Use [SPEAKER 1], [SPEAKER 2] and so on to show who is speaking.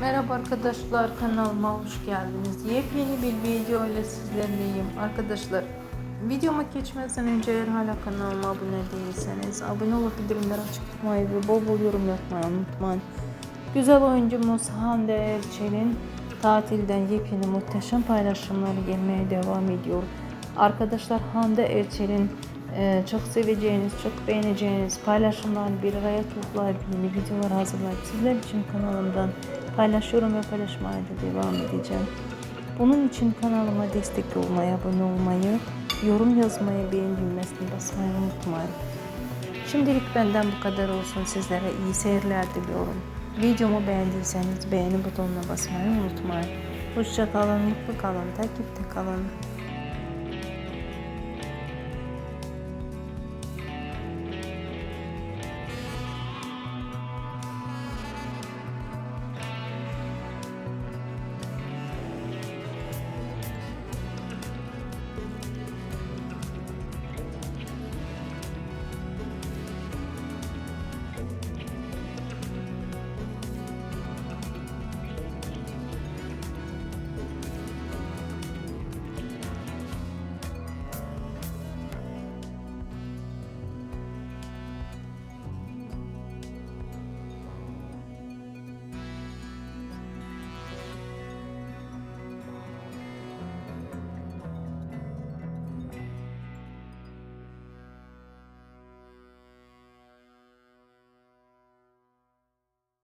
[SPEAKER 1] Merhaba arkadaşlar kanalıma hoş geldiniz. Yepyeni bir video ile sizlerleyim. Arkadaşlar videoma geçmeden önce eğer hala kanalıma abone değilseniz abone olup bildirimleri açık ve bol bol yorum yapmayı unutmayın. Güzel oyuncumuz Hande Erçel'in tatilden yepyeni muhteşem paylaşımları gelmeye devam ediyor. Arkadaşlar Hande Erçel'in e, çok seveceğiniz, çok beğeneceğiniz paylaşımlar bir araya toplayıp yeni videolar hazırlayıp sizler için kanalımdan paylaşıyorum ve paylaşmaya da devam edeceğim. Bunun için kanalıma destek olmayı, abone olmayı, yorum yazmayı, beğen düğmesine basmayı unutmayın. Şimdilik benden bu kadar olsun. Sizlere iyi seyirler diliyorum. Videomu beğendiyseniz beğeni butonuna basmayı unutmayın. Hoşça kalın, mutlu kalın, takipte kalın.